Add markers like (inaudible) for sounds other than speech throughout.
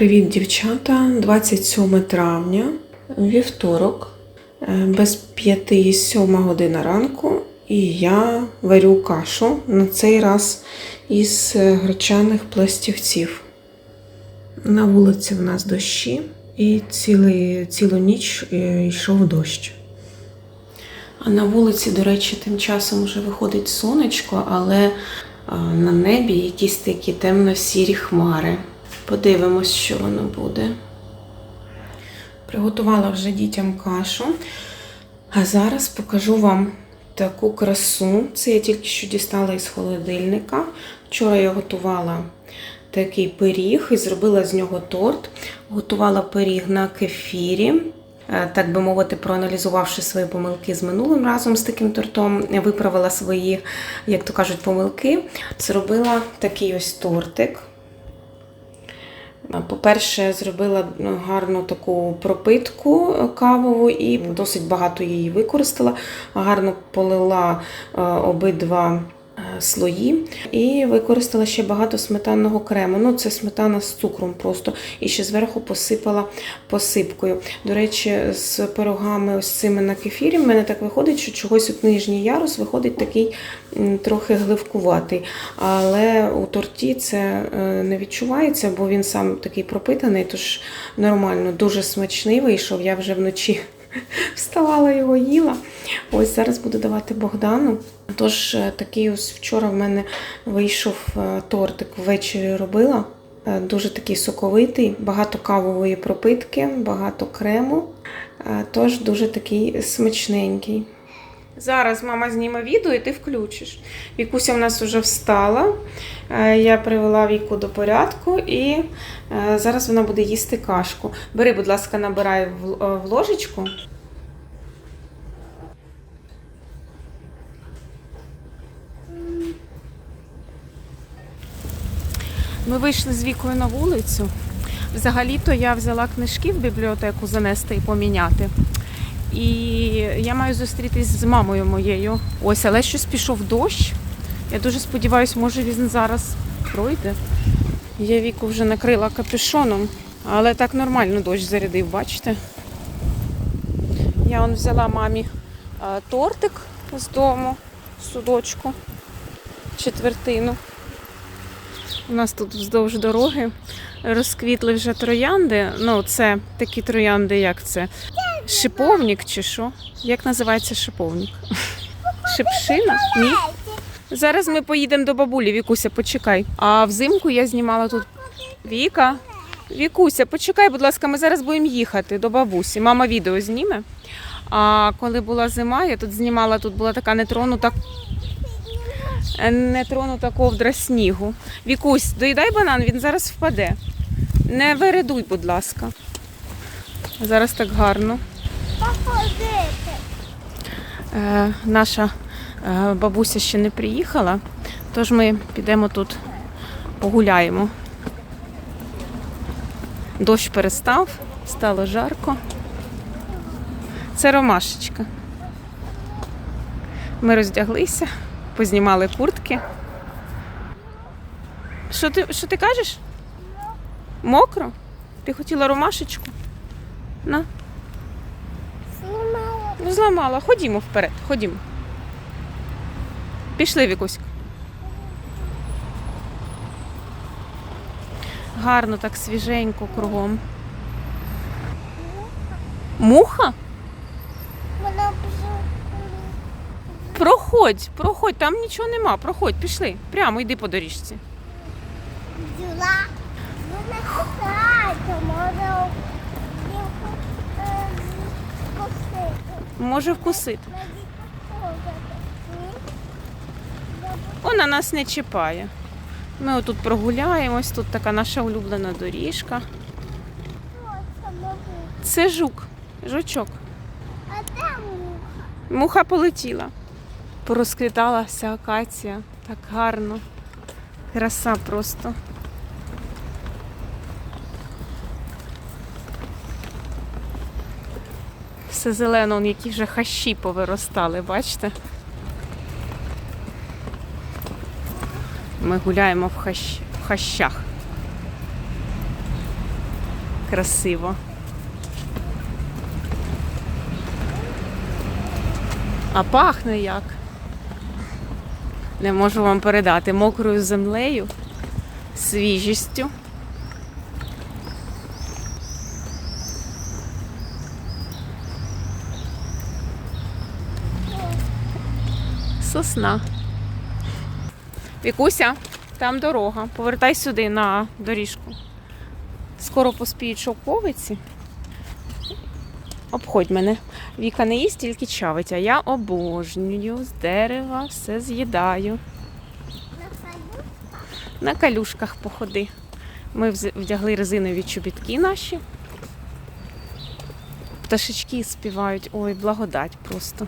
Привіт, дівчата! 27 травня, вівторок, е, без п'яти сьома година ранку, і я варю кашу на цей раз із е, гречаних пластівців. На вулиці в нас дощі, і цілий, цілу ніч е, йшов дощ. А на вулиці, до речі, тим часом вже виходить сонечко, але на небі якісь такі темно-сірі хмари. Подивимось, що воно буде. Приготувала вже дітям кашу. А зараз покажу вам таку красу. Це я тільки що дістала із холодильника. Вчора я готувала такий пиріг і зробила з нього торт. Готувала пиріг на кефірі. Е, Так би мовити, проаналізувавши свої помилки з минулим разом з таким тортом, виправила свої, як то кажуть, помилки. Зробила такий ось тортик. По-перше, зробила ну, гарну таку пропитку е, кавову і досить багато її використала. Гарно полила е, обидва е, слої і використала ще багато сметанного крему. Ну, це сметана з цукром просто. І ще зверху посипала посипкою. До речі, з пирогами ось цими на кефірі в мене так виходить, що чогось от нижній ярус виходить такий трохи гливкуватий. Але у торті це е, не відчувається, бо він сам такий пропитаний, тож нормально, дуже смачний вийшов. Я вже вночі (laughs) вставала його їла. Ось зараз буду давати Богдану. Тож е, такий ось вчора в мене вийшов е, тортик ввечері робила. Е, Дуже такий соковитий, багато кавової пропитки, багато крему. Тож дуже такий смачненький. Зараз мама зніме відео і ти включиш. Вікуся в нас вже встала. Е, Я привела Віку до порядку і е, зараз вона буде їсти кашку. Бери, будь ласка, набирай е, в ложечку. Ми вийшли з вікою на вулицю. Взагалі-то я взяла книжки в бібліотеку занести і поміняти. І я маю зустрітись з мамою моєю. Ось, але щось пішов дощ. Я дуже сподіваюся, може він зараз пройде. Я віку вже накрила капюшоном, але так нормально дощ зарядив, бачите? Я он взяла мамі е, тортик з дому, судочку, четвертину. У нас тут вздовж дороги розквітли вже троянди. Ну, це такі троянди, як це? Шиповник чи що? Як називається шиповник? Шипшина? Ні. Зараз ми поїдемо до бабулі, Вікуся, почекай. А взимку я знімала тут. Віка, Вікуся, почекай, будь ласка, ми зараз будемо їхати до бабусі. Мама відео зніме. А коли була зима, я тут знімала, тут була така нетронута, нетронута ковдра снігу. Вікусь, доїдай банан, він зараз впаде. Не вередуй, будь ласка. Зараз так гарно. Походити. Е, наша е, бабуся ще не приїхала, тож ми підемо тут погуляємо. Дощ перестав, стало жарко. Це ромашечка. Ми роздяглися, познімали куртки. Що ти, що ти кажеш? Мокро? Ти хотіла ромашечку? На. Ну, зламала. Ходімо вперед, ходімо. Пішли, Вікуська. Гарно, так свіженько кругом. Муха? Вона Проходь, проходь, там нічого нема. Проходь, пішли. Прямо йди по доріжці. взяла. Вона кусається, може їх е, вкусити. Може вкусити. Вона нас не чіпає. Ми отут прогуляємось, тут така наша улюблена доріжка. Це жук, жучок. А там муха. Муха полетіла. Порозквіталася акація. Так гарно. Краса просто. Все зелено, он які вже хащі повиростали, бачите? Ми гуляємо в, хащ... в хащах. красиво. А пахне як. Не можу вам передати мокрою землею, свіжістю. Сосна. Вікуся, там дорога. Повертай сюди на доріжку. Скоро поспіють шовковиці. Обходь мене. Віка не їсть, тільки чавить, а я обожнюю з дерева, все з'їдаю. На калюшках походи. Ми вдягли резинові чобітки наші. Пташечки співають. Ой, благодать просто.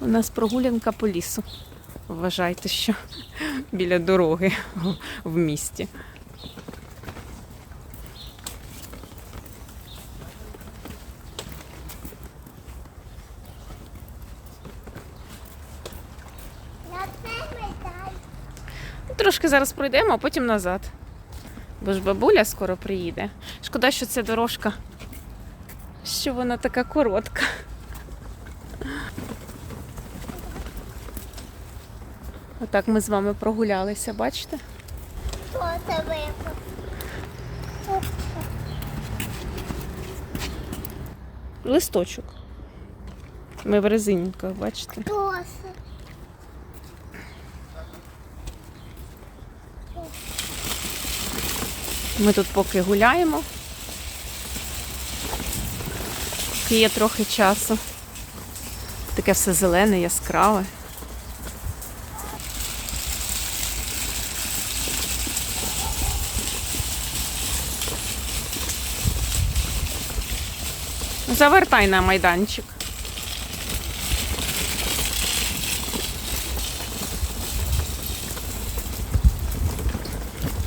У нас прогулянка по лісу. Вважайте, що біля дороги в місті. Трошки зараз пройдемо, а потім назад. Бо ж бабуля скоро приїде. Шкода, що ця дорожка, що вона така коротка. Отак ми з вами прогулялися, бачите? Хто це випав? Листочок. Ми в резинках, бачите? Хто це? Ми тут поки гуляємо. Поки є трохи часу. Таке все зелене, яскраве. Завертай на майданчик.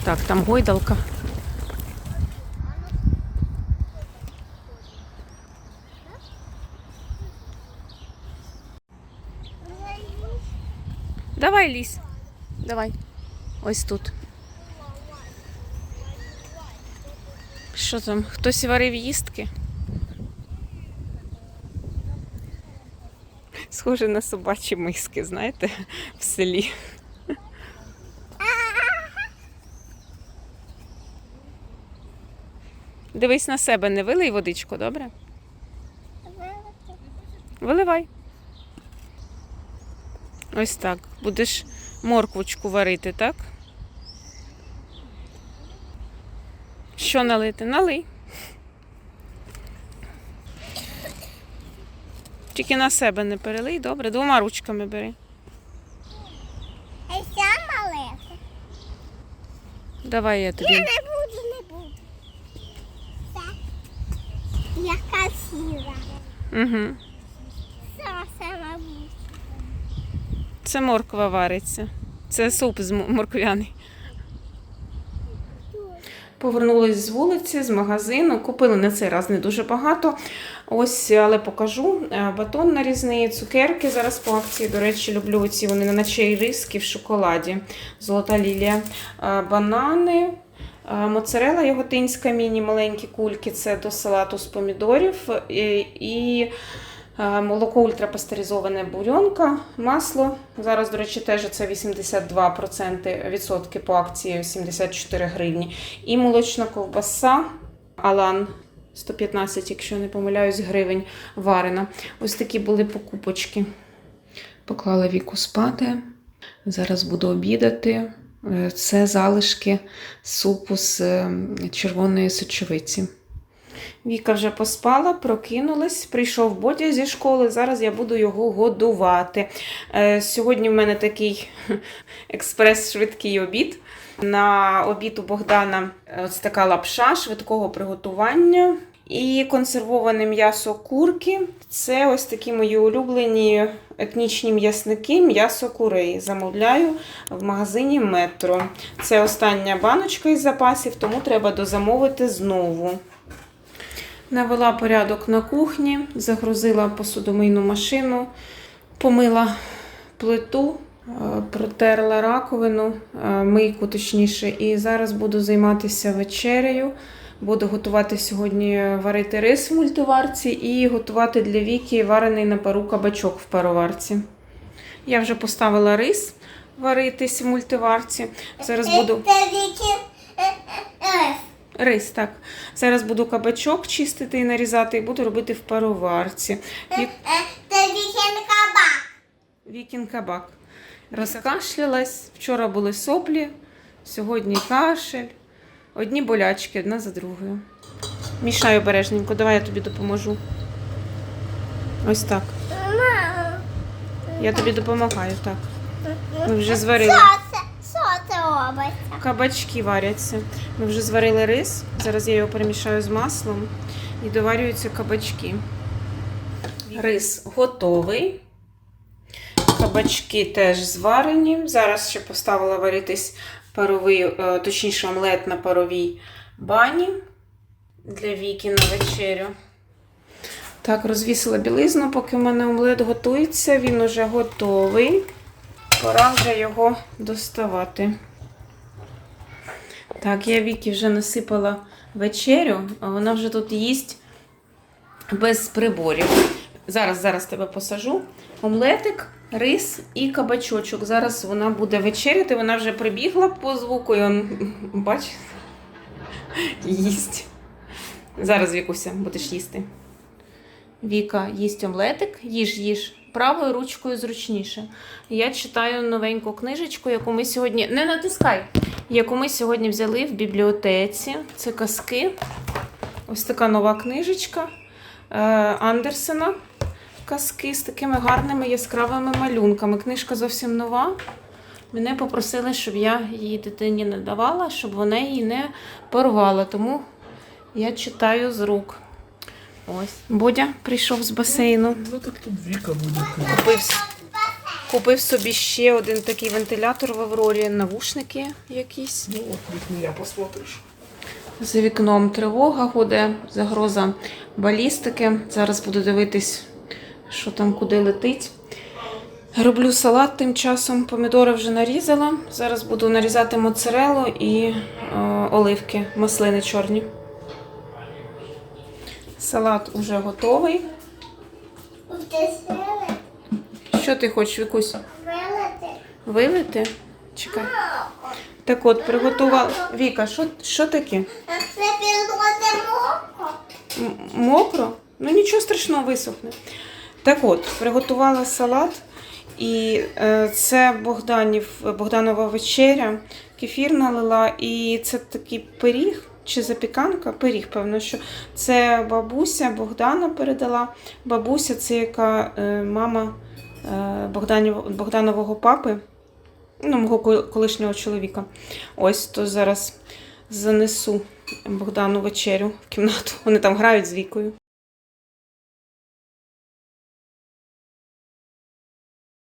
Так, там гойдалка. Давай, лізь. Давай. Ось тут. Що там? Хтось варив їстки? Схоже на собачі миски, знаєте, в селі. Дивись на себе, не вилий водичку, добре? Виливай. Ось так. Будеш морквочку варити, так? Що налити? Налий. Тільки на себе не перелий, добре, двома ручками бери. А я малека. Давай я тобі. Я не буду, не буду. Так. Я красива. Угу. Сама буду. Це морква вариться. Це суп з морквяний. Повернулись з вулиці, з магазину. Купили на цей раз не дуже багато. Ось, але покажу. Е, Батон нарізний, цукерки зараз по акції. До речі, люблю ці вони наче іриски в шоколаді. Золота лілія. Е, Банани. е, Моцарела яготинська, міні маленькі кульки це до салату з помідорів. І, молоко ультрапастеризоване бульонка, масло. Зараз, до речі, теж це 82% відсотки по акції 74 гривні. І молочна ковбаса Алан 115, якщо не помиляюсь, гривень варена. Ось такі були покупочки. Поклала віку спати. Зараз буду обідати. Е, Це залишки супу з е, червоної сочовиці. Віка вже поспала, прокинулась, прийшов Бодя зі школи. Зараз я буду його годувати. Е, Сьогодні в мене такий (laughs) експрес-швидкий обід. На обід у Богдана е, ось така лапша швидкого приготування. І консервоване м'ясо курки. Це ось такі мої улюблені етнічні м'ясники, м'ясо курей. Замовляю в магазині Метро. Це остання баночка із запасів, тому треба дозамовити знову. Навела порядок на кухні, загрузила посудомийну машину, помила плиту, Е, Протерла раковину, е, мийку точніше, і зараз буду займатися вечерею. Буду готувати сьогодні варити рис в мультиварці і готувати для Віки варений на пару кабачок в пароварці. Я вже поставила рис варитись в мультиварці. Зараз буду. Е, рис, так. Зараз буду кабачок чистити і нарізати, і буду робити в пароварці. Вік... Це вікін кабак. Вікін кабак. Розкашлялась. Вчора були соплі, сьогодні кашель. Одні болячки, одна за другою. Мішаю обережненько, давай я тобі допоможу. Ось так. Я тобі допомагаю, так. Ми вже зварили. Робиться? Кабачки варяться. Ми вже зварили рис. Зараз я його перемішаю з маслом і доварюються кабачки. Рис готовий. Кабачки теж зварені. Зараз ще поставила варитись паровий, е, точніше, омлет на паровій бані для Віки на вечерю. Так, розвісила білизну, поки в мене омлет готується. Він уже готовий. Пора вже його доставати. Так, я Вікі вже насипала вечерю, а вона вже тут їсть без приборів. Зараз, зараз тебе посажу. Омлетик, рис і кабачочок. Зараз вона буде вечеряти, вона вже прибігла по звуку, і он, (laughs) бачиш, їсть. Зараз, Вікуся, будеш їсти. Віка їсть омлетик, їж, їж. Правою ручкою зручніше. Я читаю новеньку книжечку, яку ми сьогодні. Не натискай! Яку ми сьогодні взяли в бібліотеці. Це казки. Ось така нова книжечка е, Андерсена. Казки з такими гарними яскравими малюнками. Книжка зовсім нова. Мене попросили, щоб я її дитині не давала, щоб вона її не порвала. Тому я читаю з рук. Ось. Бодя прийшов з басейну. Ну так тут Віка буде. Купив, с- купив собі ще один такий вентилятор в Аврорі, навушники якісь. Ну от від мене посмотриш. За вікном тривога гуде, загроза балістики. Зараз буду дивитись, що там куди летить. Роблю салат тим часом. Помідори вже нарізала. Зараз буду нарізати моцарелу і е, оливки, маслини чорні. Салат уже готовий. Що ти хочеш, Вікусь? вилити. Вилити? Чекай. Так от, приготувала. Віка, що, що таке? Це підлози моко. М- Мокро? Ну нічого страшного висохне. Так от, приготувала салат. І е, це Богданів, Богданова вечеря. Кефір налила. І це такий пиріг чи запіканка. Пиріг, певно, що це бабуся Богдана передала. Бабуся це яка е, мама Богданового папи, ну, мого колишнього чоловіка. Ось то зараз занесу Богдану вечерю в кімнату. Вони там грають з вікою.